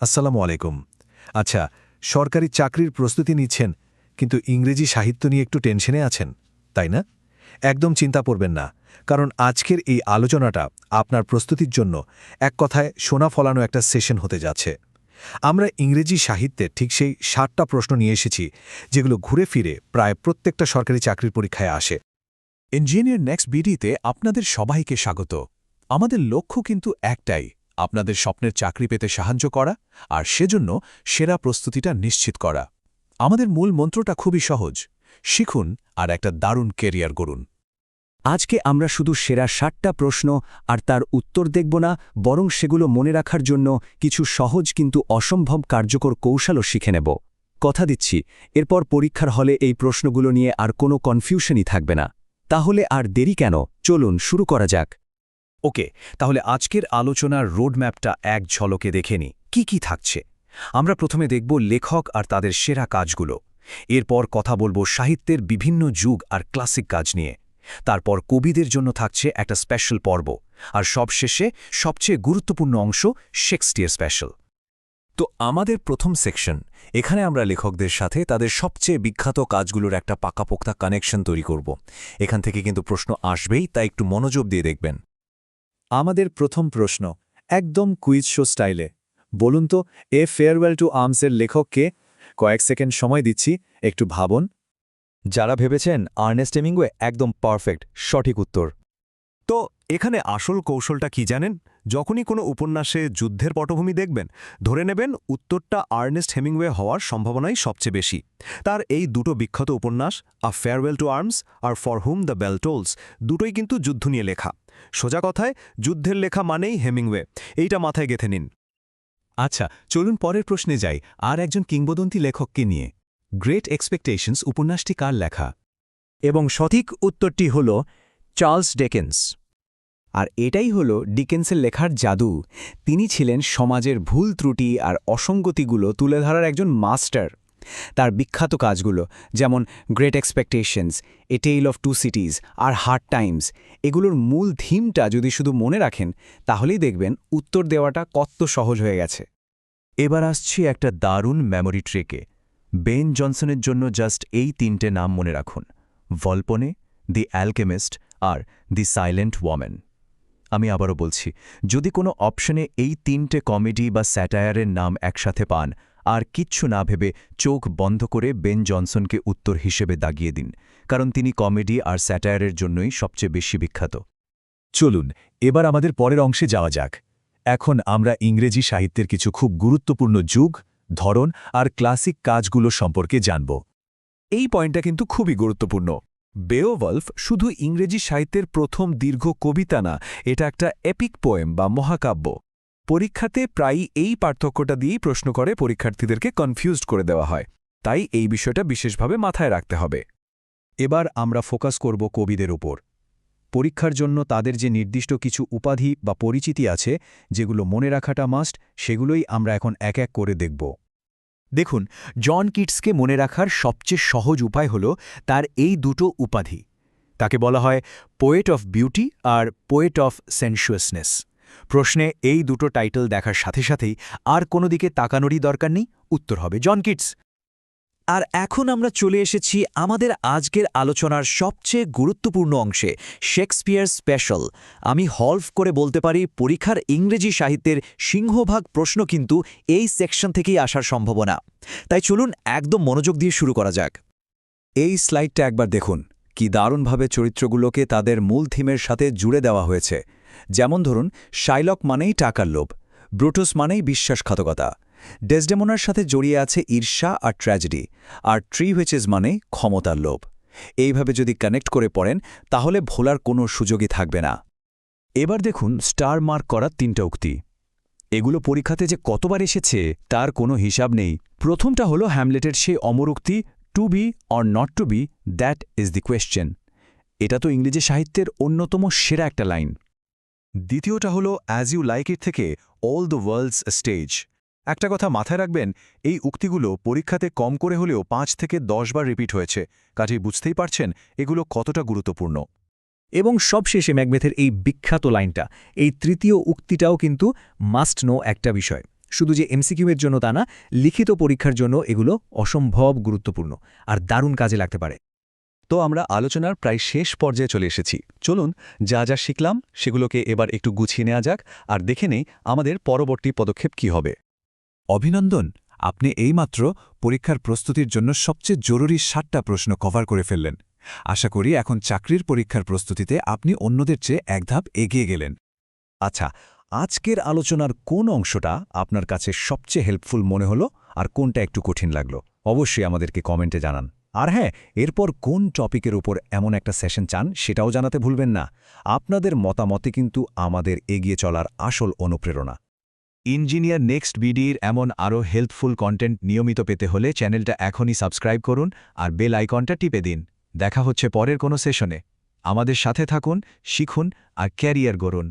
আসসালামু আলাইকুম। আচ্ছা সরকারি চাকরির প্রস্তুতি নিচ্ছেন, কিন্তু ইংরেজি সাহিত্য নিয়ে একটু টেনশনে আছেন, তাই না? একদম চিন্তা করবেন না, কারণ আজকের এই আলোচনাটা আপনার প্রস্তুতির জন্য এক কথায় সোনা ফলানো একটা সেশন হতে যাচ্ছে। আমরা ইংরেজি সাহিত্যে ঠিক সেই ষাটটা প্রশ্ন নিয়ে এসেছি, যেগুলো ঘুরে ফিরে প্রায় প্রত্যেকটা সরকারি চাকরির পরীক্ষায় আসে। ইঞ্জিনিয়ার নেক্সট বিডিতে আপনাদের সবাইকে স্বাগত। আমাদের লক্ষ্য কিন্তু একটাই আপনাদের স্বপ্নের চাকরি পেতে সাহায্য করা আর সেজন্য সেরা প্রস্তুতিটা নিশ্চিত করা। আমাদের মূল মন্ত্রটা খুবই সহজ। শিখুন আর একটা দারুণ কেরিয়ার গড়ুন। আজকে আমরা শুধু সেরা ষাটটা প্রশ্ন আর তার উত্তর দেখব না, বরং সেগুলো মনে রাখার জন্য কিছু সহজ কিন্তু অসম্ভব কার্যকর কৌশলও শিখে নেব। কথা দিচ্ছি, এরপর পরীক্ষার হলে এই প্রশ্নগুলো নিয়ে আর কোনো কনফিউশনই থাকবে না। তাহলে আর দেরি কেন? চলুন, শুরু করা যাক। ওকে, তাহলে আজকের আলোচনার রোডম্যাপটা এক ঝলকে দেখে নি। কি কি থাকছে? আমরা প্রথমে দেখব লেখক আর তাদের সেরা কাজগুলো। এরপর কথা বলব সাহিত্যের বিভিন্ন যুগ আর ক্লাসিক কাজ নিয়ে। তারপর কবিদের জন্য থাকছে একটা স্পেশাল পর্ব। আর সবশেষে সবচেয়ে গুরুত্বপূর্ণ অংশ শেক্সপিয়ার স্পেশাল। তো আমাদের প্রথম সেকশন, এখানে আমরা লেখকদের সাথে তাদের সবচেয়ে বিখ্যাত কাজগুলোর একটা পাকাপোক্তা কানেকশন তৈরি করব। এখান থেকে কিন্তু প্রশ্ন আসবেই, তাই একটু মনোযোগ দিয়ে দেখবেন। আমাদের প্রথম প্রশ্ন, একদম কুইজ শো স্টাইলে বলুন তো, এ ফেয়ারওয়েল টু আর্মসের লেখককে কয়েক সেকেন্ড সময় দিচ্ছি, একটু ভাবুন। যারা ভেবেছেন আর্নেস্ট এমিংওয়ে একদম পারফেক্ট সঠিক উত্তর। তো, এখানে আসল কৌশলটা কি জানেন? যখনই কোনো উপন্যাসে যুদ্ধের পটভূমি দেখবেন, ধরে নেবেন উত্তরটা আর্নেস্ট হেমিংওয়ে হওয়ার সম্ভাবনাই সবচেয়ে বেশি। তার এই দুটো বিখ্যাত উপন্যাস a farewell to arms R for whom the bell tolls দুটোই কিন্তু যুদ্ধ নিয়ে লেখা। সোজা কথায়, যুদ্ধের লেখা মানেই হেমিংওয়ে। এইটা মাথায় গেথে নিন। আচ্ছা চলুন পরের প্রশ্নে যাই। আর একজন কিংবদন্তি লেখককে নিয়ে। গ্রেট এক্সপেকটেশনস উপন্যাসটি কার লেখা? এবং সঠিক উত্তরটি হল চার্লস ডেকেন্স। আর এটাই হল ডিকেন্সের লেখার জাদু। তিনি ছিলেন সমাজের ভুল ত্রুটি আর অসঙ্গতিগুলো তুলে ধরার একজন মাস্টার। তার বিখ্যাত কাজগুলো, যেমন great expectations a tale of two cities R hard times এগুলোর মূল থিমটা যদি শুধু মনে রাখেন, তাহলেই দেখবেন উত্তর দেওয়াটা কত সহজ হয়ে গেছে। এবার আসছি একটা দারুণ মেমোরি ট্রেকে বেন জনসনের জন্য জাস্ট এই তিনটে নাম মনে রাখুন। ভল্পনে দি অ্যালকেমিস্ট আর দি সাইলেন্ট ওয়ামেন আমি আবারও বলছি, যদি কোনো অপশনে এই তিনটে কমেডি বা স্যাটায়ারের নাম একসাথে পান, আর কিচ্ছু না ভেবে চোখ বন্ধ করে বেন জনসনকে উত্তর হিসেবে দাগিয়ে দিন, কারণ তিনি কমেডি আর স্যাটায়ারের জন্যই সবচেয়ে বেশি বিখ্যাত। চলুন, এবার আমাদের পরের অংশে যাওয়া যাক। এখন আমরা ইংরেজি সাহিত্যের কিছু খুব গুরুত্বপূর্ণ যুগ, ধরন আর ক্লাসিক কাজগুলো সম্পর্কে জানব। এই পয়েন্টটা কিন্তু খুবই গুরুত্বপূর্ণ। বেওভলফ শুধু ইংরেজি সাহিত্যের প্রথম দীর্ঘ কবিতা না, এটা একটা এপিক পোয়েম বা মহাকাব্য। পরীক্ষাতে প্রায়ই এই পার্থক্যটা দিয়েই প্রশ্ন করে পরীক্ষার্থীদেরকে কনফিউজড করে দেওয়া হয়। তাই এই বিষয়টা বিশেষভাবে মাথায় রাখতে হবে। এবার আমরা ফোকাস করব কবিদের উপর। পরীক্ষার জন্য তাদের যে নির্দিষ্ট কিছু উপাধি বা পরিচিতি আছে, যেগুলো মনে রাখাটা মাস্ট, সেগুলোই আমরা এখন এক এক করে দেখব। দেখুন, জন কিটসকে মনে রাখার সবচেয়ে সহজ উপায় হল তার এই দুটো উপাধি। তাকে বলা হয় পোয়েট অফ বিউটি আর পোয়েট অফ সেন্সুয়াসনেস প্রশ্নে এই দুটো টাইটেল দেখার সাথে সাথেই আর কোনো দিকে তাকানোরই দরকার নেই, উত্তর হবে জন কিটস। আর এখন আমরা চলে এসেছি আমাদের আজকের আলোচনার সবচেয়ে গুরুত্বপূর্ণ অংশে, শেক্সপিয়ার স্পেশাল। আমি হলফ করে বলতে পারি, পরীক্ষার ইংরেজি সাহিত্যের সিংহভাগ প্রশ্ন কিন্তু এই সেকশন থেকেই আসার সম্ভাবনা। তাই চলুন একদম মনোযোগ দিয়ে শুরু করা যাক। এই স্লাইডটা একবার দেখুন, কি দারুণভাবে চরিত্রগুলোকে তাদের মূল থিমের সাথে জুড়ে দেওয়া হয়েছে। যেমন ধরুন, শাইলক মানেই টাকার লোভ, ব্রুটুস মানেই বিশ্বাসঘাতকতা। ডেসডেমোনার সাথে জড়িয়ে আছে ঈর্ষা আর ট্র্যাজেডি, আর ট্রি হুইচেস মানে ক্ষমতার লোভ। এইভাবে যদি কানেক্ট করে পড়েন, তাহলে ভোলার কোনো সুযোগই থাকবে না। এবার দেখুন স্টার মার্ক করার তিনটা উক্তি। এগুলো পরীক্ষাতে যে কতবার এসেছে, তার কোনো হিসাব নেই। প্রথমটা হলো হ্যামলেটের সেই অমর উক্তি to be or not to be that is the question এটা তো ইংরেজি সাহিত্যের অন্যতম সেরা একটা লাইন। দ্বিতীয়টা হলো অ্যাজ ইউ লাইক ইট থেকে অল দ্য ওয়ার্ল্ডস স্টেজ একটা কথা মাথায় রাখবেন, এই উক্তিগুলো পরীক্ষাতে কম করে হলেও পাঁচ থেকে দশ বার রিপিট হয়েছে। কাজেই বুঝতেই পারছেন এগুলো কতটা গুরুত্বপূর্ণ। এবং সবশেষে ম্যাকবেথের এই বিখ্যাত লাইনটা, এই তৃতীয় উক্তিটাও কিন্তু মাস্ট নো একটা বিষয়। শুধু যে এমসিকিউ এর জন্য তা না, লিখিত পরীক্ষার জন্য এগুলো অসম্ভব গুরুত্বপূর্ণ আর দারুণ কাজে লাগতে পারে। তো আমরা আলোচনার প্রায় শেষ পর্যায়ে চলে এসেছি। চলুন, যা যা শিখলাম সেগুলোকে এবার একটু গুছিয়ে নেওয়া যাক আর দেখে নেই আমাদের পরবর্তী পদক্ষেপ কি হবে। অভিনন্দন, আপনি এইমাত্র পরীক্ষার প্রস্তুতির জন্য সবচেয়ে জরুরি ষাটটা প্রশ্ন কভার করে ফেললেন। আশা করি এখন চাকরির পরীক্ষার প্রস্তুতিতে আপনি অন্যদের চেয়ে এক ধাপ এগিয়ে গেলেন। আচ্ছা আজকের আলোচনার কোন অংশটা আপনার কাছে সবচেয়ে হেল্পফুল মনে হলো আর কোনটা একটু কঠিন লাগল? অবশ্যই আমাদেরকে কমেন্টে জানান। আর হ্যাঁ এরপর কোন টপিকের উপর এমন একটা সেশন চান সেটাও জানাতে ভুলবেন না। আপনাদের মতামতে কিন্তু আমাদের এগিয়ে চলার আসল অনুপ্রেরণা। ইঞ্জিনিয়ার নেক্সট বিডির এমন আরও হেল্পফুল কন্টেন্ট নিয়মিত পেতে হলে চ্যানেলটা এখনই সাবস্ক্রাইব করুন আর বেল আইকনটা টিপে দিন। দেখা হচ্ছে পরের কোনো সেশনে। আমাদের সাথে থাকুন, শিখুন আর ক্যারিয়ার গড়ুন।